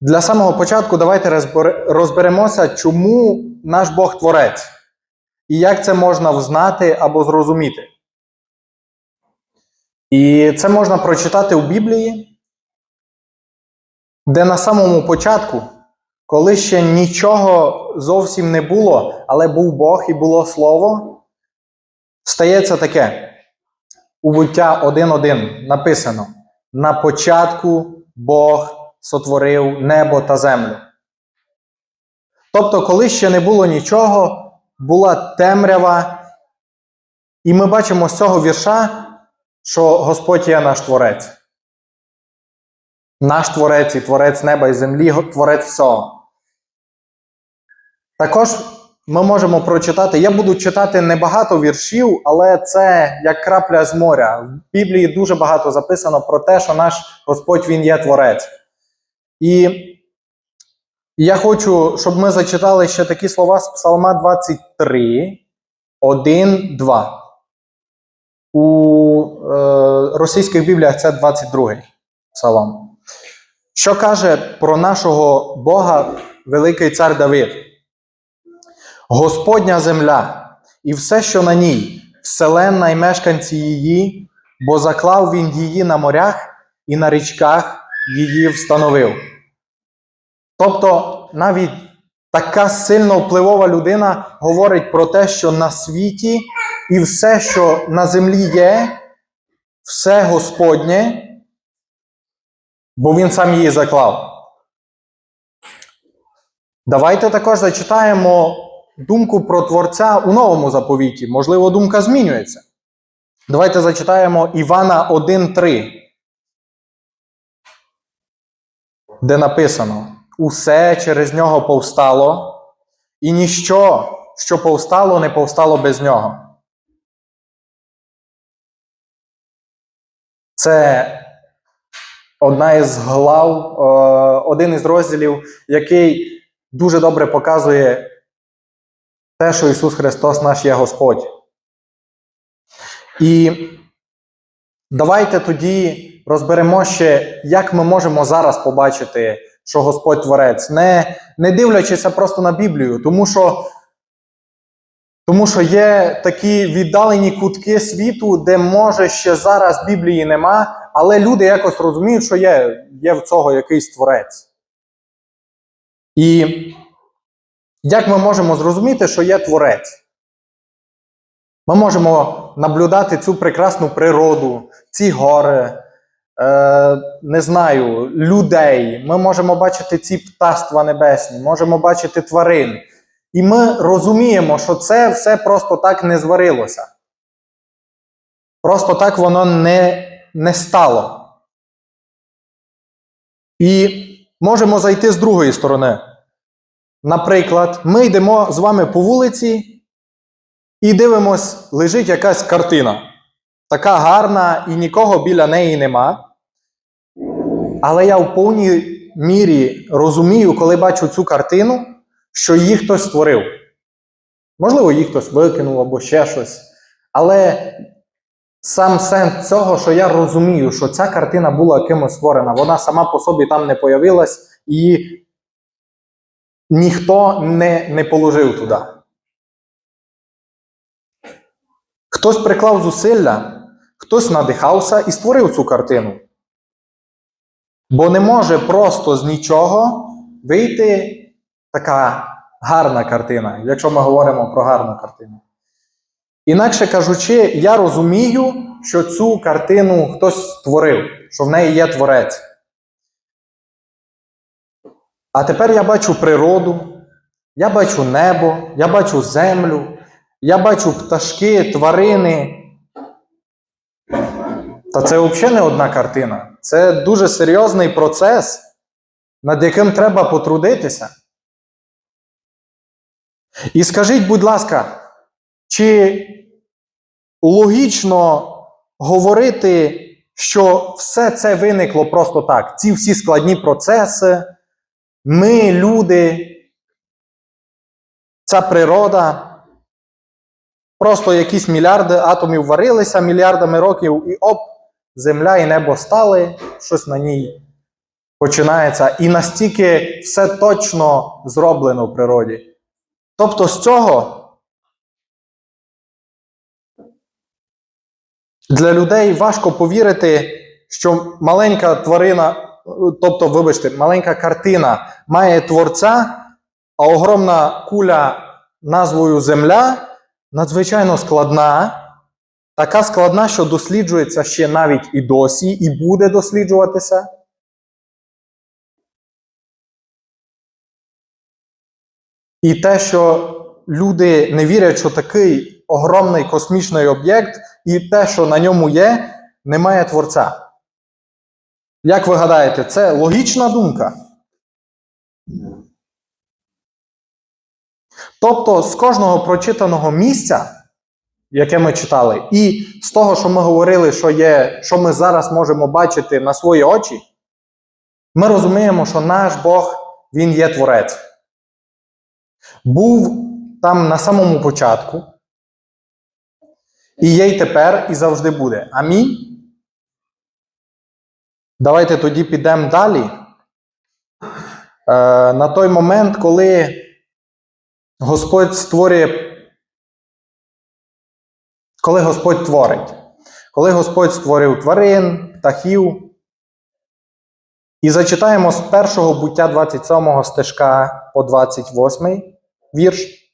Для самого початку давайте розберемося, чому наш Бог творець і як це можна взнати або зрозуміти. І це можна прочитати у Біблії, де на самому початку, коли ще нічого зовсім не було, але був Бог і було Слово, стається таке. У буття 1.1 написано: На початку Бог сотворив небо та землю. Тобто, коли ще не було нічого, була темрява, і ми бачимо з цього вірша, що Господь є наш творець. Наш творець і творець неба і землі, творець всього. Також ми можемо прочитати, я буду читати небагато віршів, але це як крапля з моря. В Біблії дуже багато записано про те, що наш Господь Він є творець. І я хочу, щоб ми зачитали ще такі слова з Псалма 23, 1, 2. У е, російських бібліях це 22 псалом. Що каже про нашого Бога великий цар Давид? Господня земля і все, що на ній, вселенна і мешканці її, бо заклав він її на морях і на річках її встановив. Тобто, навіть така сильно впливова людина говорить про те, що на світі і все, що на землі є, все Господнє, бо він сам її заклав. Давайте також зачитаємо думку про Творця у новому заповіті. Можливо, думка змінюється. Давайте зачитаємо Івана 1.3, де написано: Усе через нього повстало, і ніщо, що повстало, не повстало без нього. Це одна із глав, е, один із розділів, який дуже добре показує те, що Ісус Христос наш є Господь. І давайте тоді розберемо ще, як ми можемо зараз побачити, що Господь Творець, не, не дивлячися просто на Біблію, тому що, тому що є такі віддалені кутки світу, де може ще зараз Біблії нема, але люди якось розуміють, що є, є в цього якийсь творець. І як ми можемо зрозуміти, що є творець? Ми можемо наблюдати цю прекрасну природу, ці гори, е, не знаю, людей. Ми можемо бачити ці птаства небесні, можемо бачити тварин. І ми розуміємо, що це все просто так не зварилося. Просто так воно не, не стало. І можемо зайти з другої сторони. Наприклад, ми йдемо з вами по вулиці і дивимось, лежить якась картина. Така гарна, і нікого біля неї нема. Але я в повній мірі розумію, коли бачу цю картину, що її хтось створив. Можливо, її хтось викинув або ще щось. Але сам сенс цього, що я розумію, що ця картина була кимось створена, вона сама по собі там не появилась, і ніхто не, не положив туди. Хтось приклав зусилля, хтось надихався і створив цю картину. Бо не може просто з нічого вийти така гарна картина, якщо ми говоримо про гарну картину. Інакше кажучи, я розумію, що цю картину хтось створив, що в неї є творець. А тепер я бачу природу, я бачу небо, я бачу землю, я бачу пташки, тварини. Та це взагалі не одна картина. Це дуже серйозний процес, над яким треба потрудитися. І скажіть, будь ласка, чи логічно говорити, що все це виникло просто так? Ці всі складні процеси, ми, люди, ця природа, просто якісь мільярди атомів варилися мільярдами років, і оп, земля і небо стали, щось на ній починається. І настільки все точно зроблено в природі. Тобто з цього для людей важко повірити, що маленька тварина, тобто, вибачте, маленька картина має творця, а огромна куля назвою Земля надзвичайно складна, така складна, що досліджується ще навіть і досі, і буде досліджуватися. І те, що люди не вірять, що такий огромний космічний об'єкт, і те, що на ньому є, немає творця. Як ви гадаєте, це логічна думка? Тобто, з кожного прочитаного місця, яке ми читали, і з того, що ми говорили, що є, що ми зараз можемо бачити на свої очі, ми розуміємо, що наш Бог, Він є творець. Був там на самому початку, і є й тепер, і завжди буде. Амінь. Давайте тоді підемо далі. Е, на той момент, коли Господь створює, коли Господь творить, коли Господь створив тварин, птахів. І зачитаємо з першого буття 27 стежка по 28 вірш.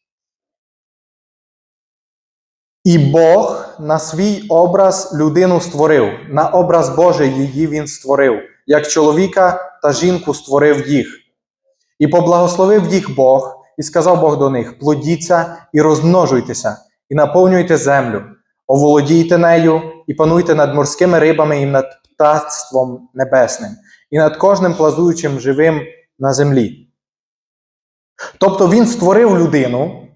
І Бог на свій образ людину створив, на образ Божий її він створив, як чоловіка та жінку створив їх. І поблагословив їх Бог, і сказав Бог до них: плодіться і розмножуйтеся, і наповнюйте землю, оволодійте нею, і пануйте над морськими рибами і над птацтвом небесним, і над кожним плазуючим живим на землі. Тобто він створив людину,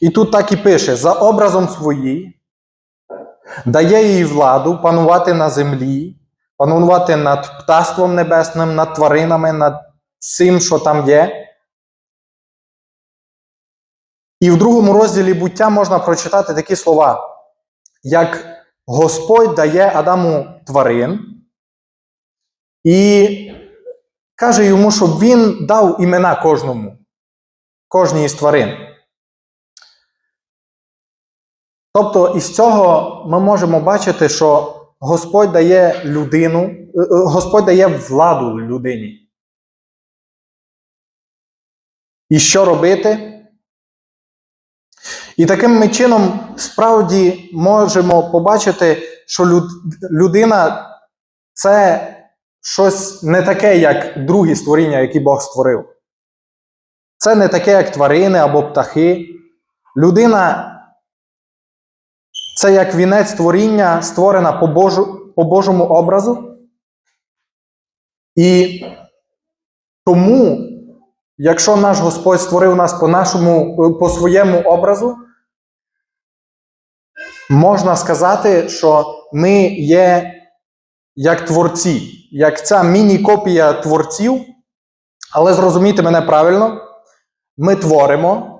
і тут так і пише: за образом своїй, дає їй владу панувати на землі, панувати над птаством небесним, над тваринами, над всім, що там є. І в другому розділі буття можна прочитати такі слова, як Господь дає Адаму тварин і каже йому, щоб він дав імена кожному, кожній із тварин. Тобто, із цього ми можемо бачити, що Господь дає людину, е, е, Господь дає владу людині. І що робити? І таким чином справді можемо побачити, що людина це щось не таке, як другі створіння, які Бог створив. Це не таке, як тварини або птахи. Людина це як вінець творіння, створена по, Божу, по Божому образу. І тому, якщо наш Господь створив нас по, нашому, по своєму образу, можна сказати, що ми є як творці, як ця міні-копія творців, але зрозумійте мене правильно, ми творимо,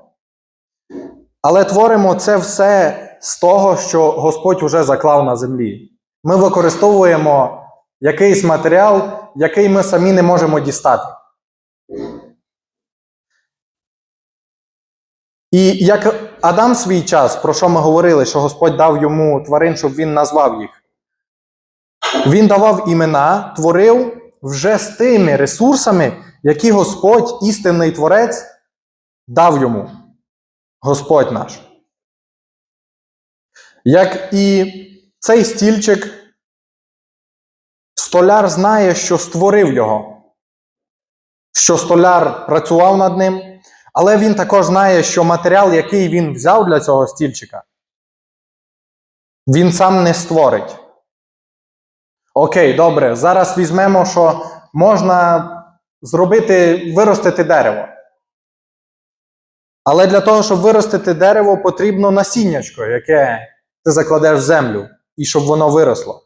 але творимо це все з того, що Господь уже заклав на землі. Ми використовуємо якийсь матеріал, який ми самі не можемо дістати. І як Адам свій час, про що ми говорили, що Господь дав йому тварин, щоб він назвав їх. Він давав імена, творив вже з тими ресурсами, які Господь, істинний творець, дав йому. Господь наш. Як і цей стільчик, столяр знає, що створив його, що столяр працював над ним, але він також знає, що матеріал, який він взяв для цього стільчика, він сам не створить. Окей, добре, зараз візьмемо, що можна зробити, виростити дерево. Але для того, щоб виростити дерево, потрібно насіннячко, яке ти закладеш в землю, і щоб воно виросло.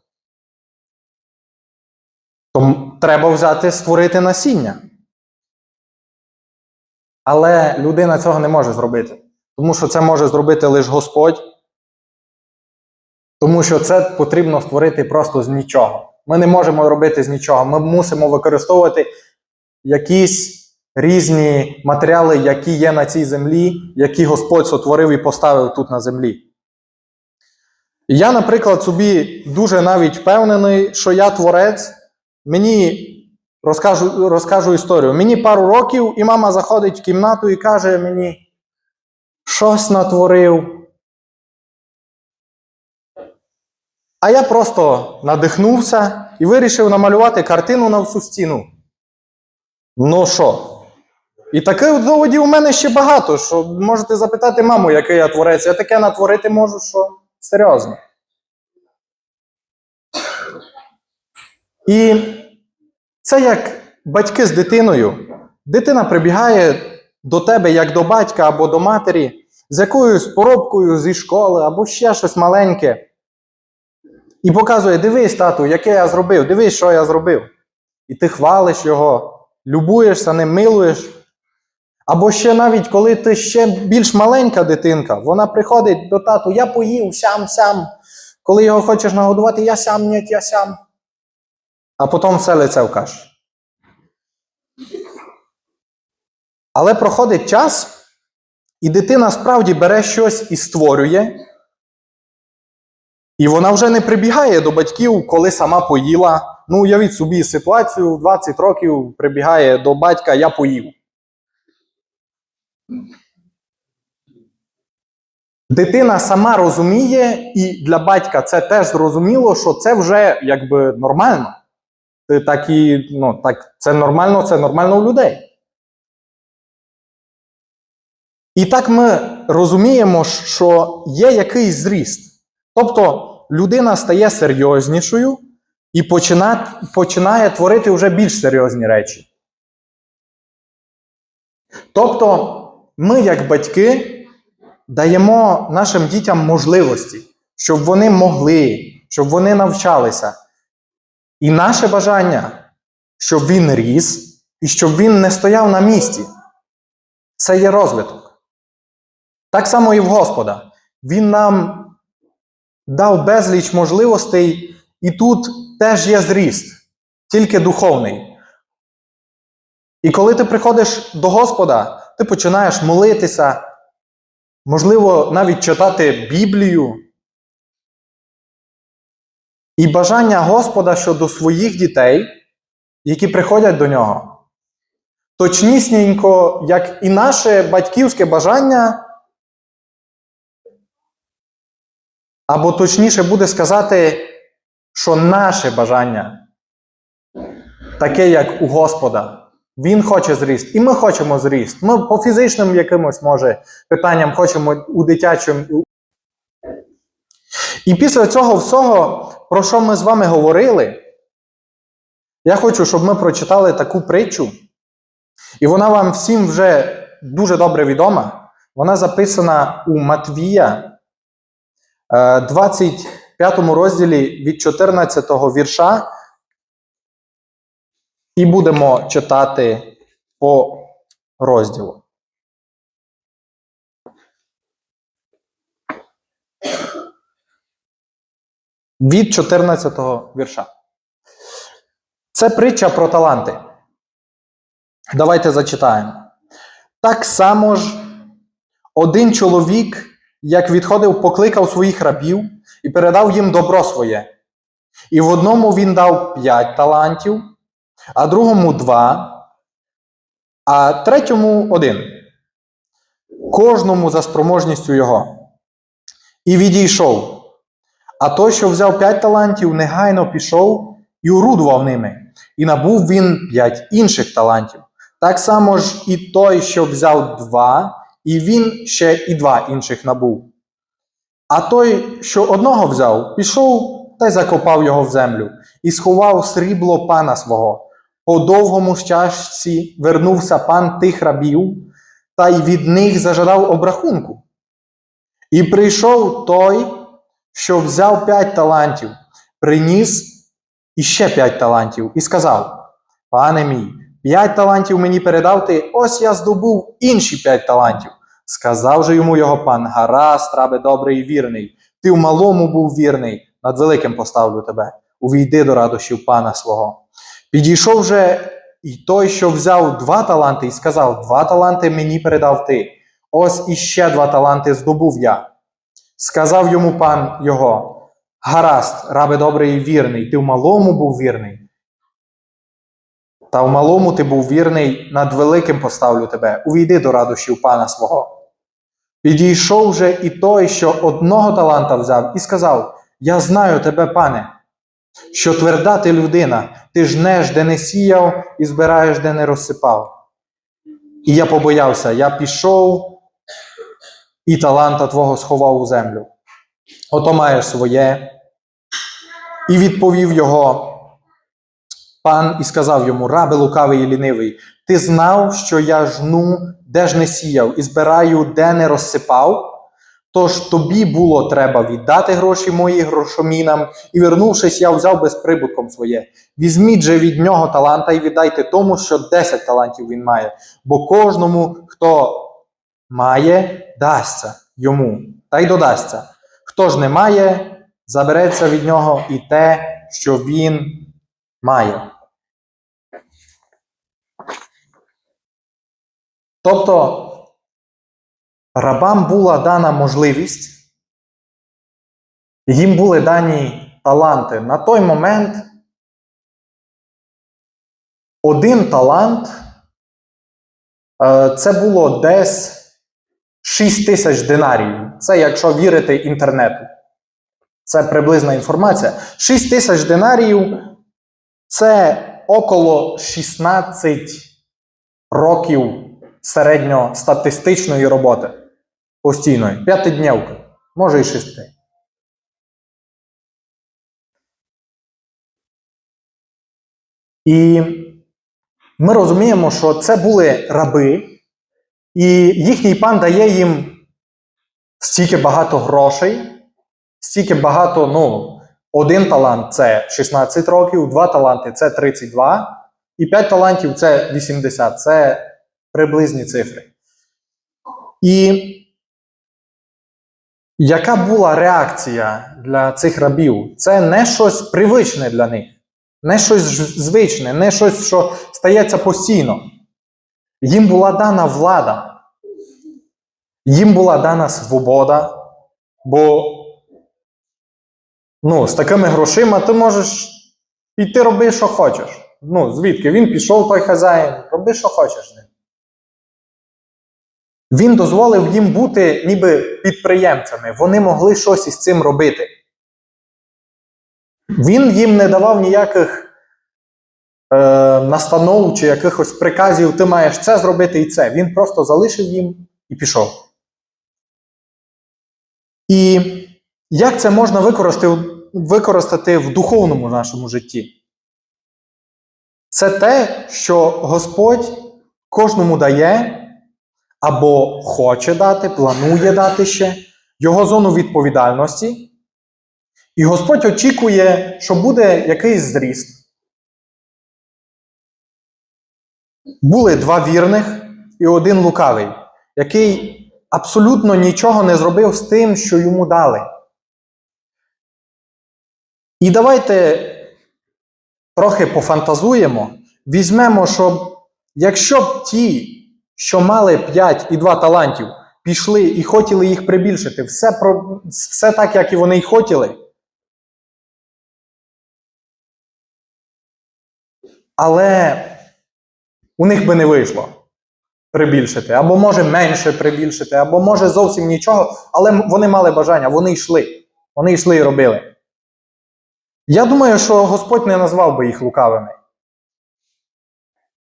Тому треба взяти, створити насіння. Але людина цього не може зробити. Тому що це може зробити лише Господь. Тому що це потрібно створити просто з нічого. Ми не можемо робити з нічого. Ми мусимо використовувати якісь різні матеріали, які є на цій землі, які Господь сотворив і поставив тут на землі. Я, наприклад, собі дуже навіть впевнений, що я творець. Мені розкажу, розкажу історію. Мені пару років, і мама заходить в кімнату і каже мені, щось натворив. А я просто надихнувся і вирішив намалювати картину на всю стіну. Ну що? І таких доводів у мене ще багато, що можете запитати маму, який я творець. Я таке натворити можу, що серйозно. І це як батьки з дитиною. Дитина прибігає до тебе як до батька або до матері з якоюсь поробкою зі школи або ще щось маленьке. І показує: дивись, тату, яке я зробив, дивись, що я зробив. І ти хвалиш його, любуєшся ним, милуєш. Або ще навіть коли ти ще більш маленька дитинка, вона приходить до тату, я поїв сям сям. Коли його хочеш нагодувати, я сям, ні, я сям. А потім все лице в каші. Але проходить час, і дитина справді бере щось і створює. І вона вже не прибігає до батьків, коли сама поїла. Ну, уявіть собі ситуацію, 20 років прибігає до батька, я поїв. Дитина сама розуміє, і для батька це теж зрозуміло, що це вже якби нормально. Так і, ну, так, це нормально, це нормально у людей. І так ми розуміємо, що є якийсь зріст. Тобто людина стає серйознішою і починає, починає творити вже більш серйозні речі. Тобто, ми, як батьки, даємо нашим дітям можливості, щоб вони могли, щоб вони навчалися. І наше бажання, щоб він ріс і щоб він не стояв на місці. Це є розвиток. Так само і в Господа. Він нам дав безліч можливостей, і тут теж є зріст, тільки духовний. І коли ти приходиш до Господа, ти починаєш молитися, можливо, навіть читати Біблію. І бажання Господа щодо своїх дітей, які приходять до нього, точнісінько, як і наше батьківське бажання, або точніше буде сказати, що наше бажання таке, як у Господа. Він хоче зріст, і ми хочемо зріст. Ми по фізичним якимось, може, питанням хочемо у дитячому. І після цього всього, про що ми з вами говорили, я хочу, щоб ми прочитали таку притчу, і вона вам всім вже дуже добре відома. Вона записана у Матвія, е, 25 розділі від 14 вірша. І будемо читати по розділу. Від 14 вірша. Це притча про таланти. Давайте зачитаємо. Так само ж один чоловік, як відходив, покликав своїх рабів і передав їм добро своє. І в одному він дав п'ять талантів, а другому два, а третьому один. Кожному за спроможністю його. І відійшов. А той, що взяв п'ять талантів, негайно пішов і орудував ними, і набув він п'ять інших талантів. Так само ж і той, що взяв два, і він ще і два інших набув. А той, що одного взяв, пішов та й закопав його в землю, і сховав срібло пана свого. По довгому щастці вернувся пан тих рабів, та й від них зажадав обрахунку. І прийшов той, що взяв п'ять талантів, приніс іще п'ять талантів, і сказав: Пане мій, п'ять талантів мені передав ти, ось я здобув інші п'ять талантів. Сказав же йому його пан, гаразд, рабе добрий і вірний, Ти в малому був вірний, над великим поставлю тебе. Увійди до радощів пана свого. Підійшов же і той, що взяв два таланти, і сказав: Два таланти мені передав ти. Ось іще два таланти здобув я. Сказав йому пан його: Гаразд, рабе добрий і вірний, ти в малому був вірний. Та в малому ти був вірний, над великим поставлю тебе. Увійди до радощів пана свого. Підійшов же і той, що одного таланта взяв, і сказав: Я знаю тебе, пане, що тверда ти людина, ти жнеш, де не сіяв, і збираєш, де не розсипав. І я побоявся, я пішов і таланта твого сховав у землю. Ото маєш своє. І відповів його пан і сказав йому: Рабе лукавий і лінивий, ти знав, що я жну, де ж не сіяв, і збираю, де не розсипав. Тож тобі було треба віддати гроші мої грошомінам, і вернувшись, я взяв безприбутком своє. Візьміть же від нього таланта і віддайте тому, що 10 талантів він має. Бо кожному, хто має, дасться йому, та й додасться. Хто ж не має, забереться від нього і те, що він має. Тобто рабам була дана можливість, їм були дані таланти. На той момент один талант е, це було десь 6 тисяч динарів. Це якщо вірити інтернету. Це приблизна інформація. 6 тисяч динарів це около 16 років середньостатистичної роботи постійної. П'ятидневки, може і шести. І ми розуміємо, що це були раби, і їхній пан дає їм стільки багато грошей, стільки багато, ну, один талант це 16 років, два таланти це 32, і 5 талантів це 80. Це приблизні цифри. І яка була реакція для цих рабів? Це не щось привичне для них, не щось звичне, не щось, що стається постійно. Їм була дана влада, їм була дана свобода, бо ну, з такими грошима ти можеш піти роби, що хочеш. Ну, звідки? Він пішов той хазяїн, роби, що хочеш з. Він дозволив їм бути ніби підприємцями. Вони могли щось із цим робити. Він їм не давав ніяких е, настанов чи якихось приказів, ти маєш це зробити і це. Він просто залишив їм і пішов. І як це можна використати, використати в духовному нашому житті? Це те, що Господь кожному дає або хоче дати, планує дати ще його зону відповідальності. І Господь очікує, що буде якийсь зріст. Були два вірних і один лукавий, який абсолютно нічого не зробив з тим, що йому дали. І давайте трохи пофантазуємо, візьмемо, що якщо б ті, що мали 5 і 2 талантів, пішли і хотіли їх прибільшити, все, про, все так, як і вони й хотіли. Але у них би не вийшло прибільшити, або може менше прибільшити, або може зовсім нічого, але вони мали бажання, вони йшли. Вони йшли і робили. Я думаю, що Господь не назвав би їх лукавими.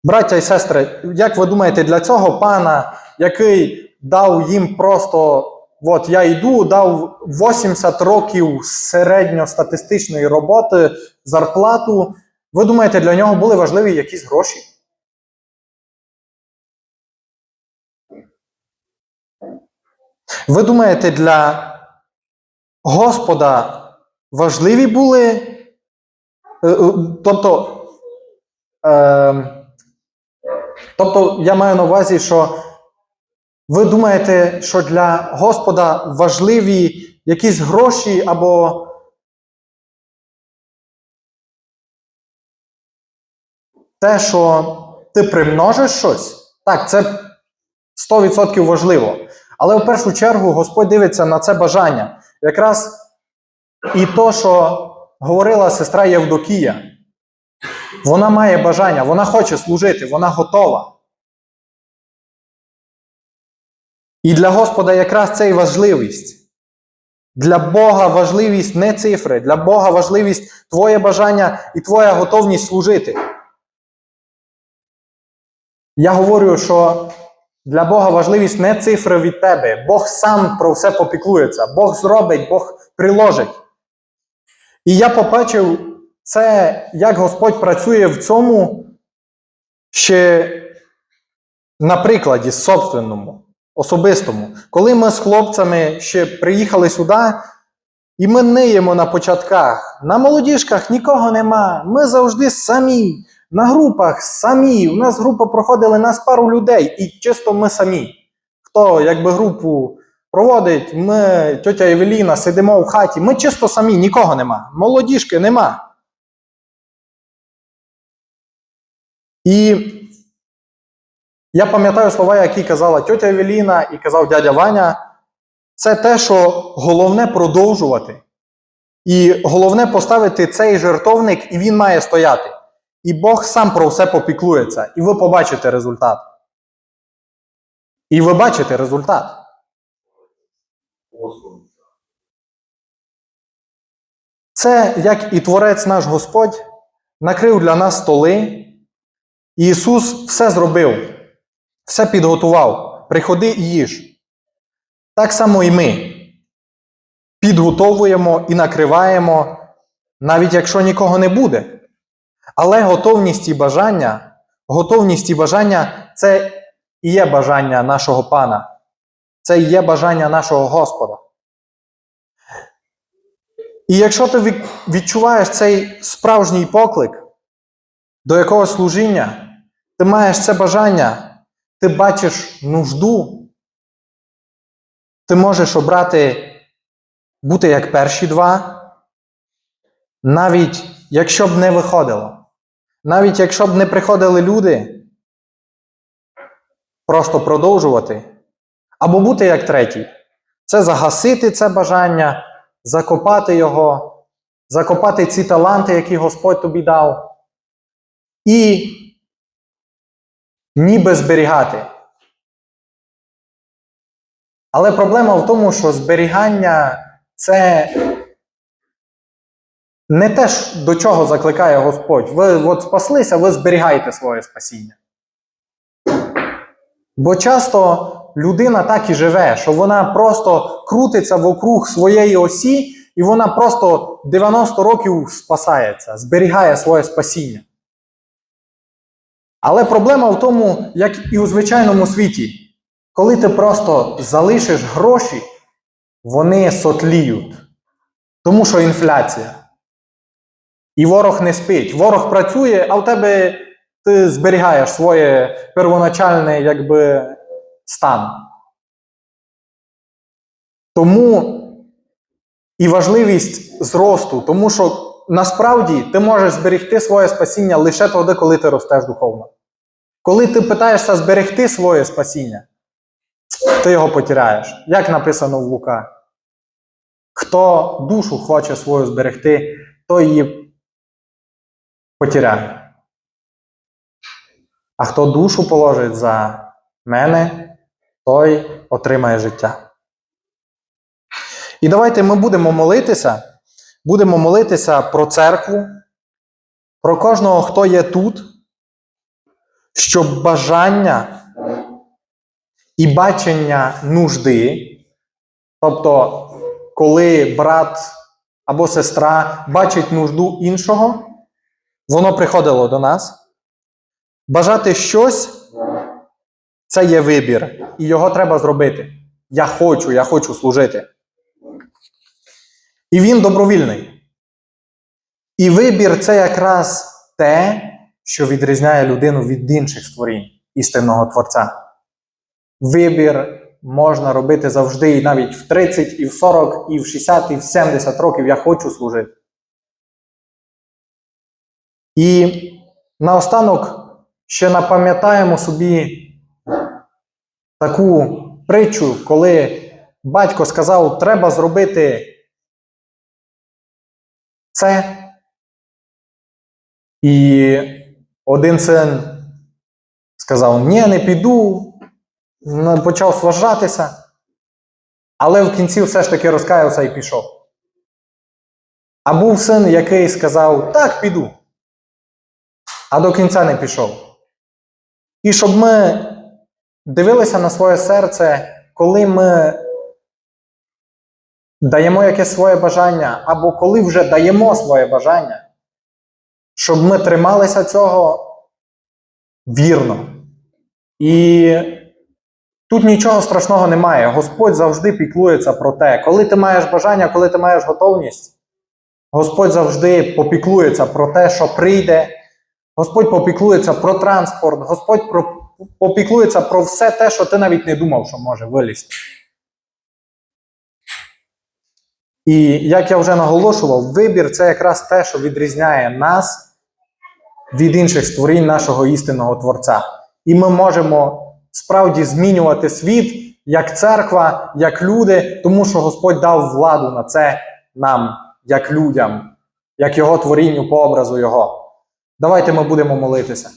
Браття і сестри, як ви думаєте, для цього пана, який дав їм просто, от я йду, дав 80 років середньостатистичної роботи, зарплату, ви думаєте, для нього були важливі якісь гроші? Ви думаєте, для Господа важливі були? е, е, Тобто, е, тобто я маю на увазі, що ви думаєте, що для Господа важливі якісь гроші або те, що ти примножиш щось, так, це 100% важливо. Але в першу чергу Господь дивиться на це бажання. Якраз і то, що говорила сестра Євдокія, вона має бажання, вона хоче служити, вона готова. І для Господа якраз це і важливість. Для Бога важливість не цифри, для Бога важливість твоє бажання і твоя готовність служити. Я говорю, що для Бога важливість не цифри від тебе. Бог сам про все попіклується. Бог зробить, Бог приложить. І я побачив це, як Господь працює в цьому ще на прикладі собственному, особистому. Коли ми з хлопцями ще приїхали сюди, і ми ниємо на початках, на молодіжках нікого нема. Ми завжди самі, на групах самі. У нас група проходила нас пару людей, і чисто ми самі. Хто якби групу проводить, ми, тьотя Евеліна, сидимо в хаті, ми чисто самі, нікого нема. Молодіжки нема. І я пам'ятаю слова, які казала тьотя Евеліна і казав дядя Ваня. Це те, що головне продовжувати. І головне поставити цей жертовник, і він має стояти. І Бог сам про все попіклується. І ви побачите результат. І ви бачите результат. Це як і Творець наш Господь накрив для нас столи. Ісус все зробив, все підготував. Приходи і їж. Так само і ми підготовуємо і накриваємо, навіть якщо нікого не буде. Але готовність і бажання, готовність і бажання це і є бажання нашого Пана. Це і є бажання нашого Господа. І якщо ти відчуваєш цей справжній поклик до якогось служіння, ти маєш це бажання, ти бачиш нужду, ти можеш обрати бути як перші два, навіть якщо б не виходило. Навіть якщо б не приходили люди, просто продовжувати, або бути як третій. Це загасити це бажання, закопати його, закопати ці таланти, які Господь тобі дав, і ніби зберігати. Але проблема в тому, що зберігання це не те, до чого закликає Господь. Ви от спаслися, ви зберігаєте своє спасіння. Бо часто людина так і живе, що вона просто крутиться вокруг своєї осі, і вона просто 90 років спасається, зберігає своє спасіння. Але проблема в тому, як і у звичайному світі, коли ти просто залишиш гроші, вони сотліють. Тому що інфляція. І ворог не спить. Ворог працює, а в тебе ти зберігаєш своє первоначальний якби, стан. Тому і важливість зросту, тому що насправді ти можеш зберегти своє спасіння лише тоді, коли ти ростеш духовно. Коли ти питаєшся зберегти своє спасіння, ти його потеряєш. Як написано в Лука. Хто душу хоче свою зберегти, той її потеряє. А хто душу положить за мене, той отримає життя. І давайте ми будемо молитися, будемо молитися про церкву, про кожного, хто є тут, щоб бажання і бачення нужди, тобто, коли брат або сестра бачить нужду іншого, воно приходило до нас. Бажати щось це є вибір, і його треба зробити. Я хочу, я хочу служити. І він добровільний. І вибір це якраз те, що відрізняє людину від інших створінь істинного Творця. Вибір можна робити завжди, і навіть в 30, і в 40, і в 60, і в 70 років я хочу служити. І наостанок ще напам'ятаємо собі таку притчу, коли батько сказав, треба зробити це. І один син сказав: Ні, не піду, Ну, почав сважатися, але в кінці все ж таки розкаявся і пішов. А був син, який сказав: Так, піду, а до кінця не пішов. І щоб ми дивилися на своє серце, коли ми даємо якесь своє бажання, або коли вже даємо своє бажання, щоб ми трималися цього вірно. І тут нічого страшного немає. Господь завжди піклується про те. Коли ти маєш бажання, коли ти маєш готовність, Господь завжди попіклується про те, що прийде. Господь попіклується про транспорт, Господь попіклується про все те, що ти навіть не думав, що може вилізти. І як я вже наголошував, вибір це якраз те, що відрізняє нас від інших створінь нашого істинного Творця. І ми можемо справді змінювати світ як церква, як люди, тому що Господь дав владу на це нам, як людям, як Його творінню по образу Його. Давайте ми будемо молитися.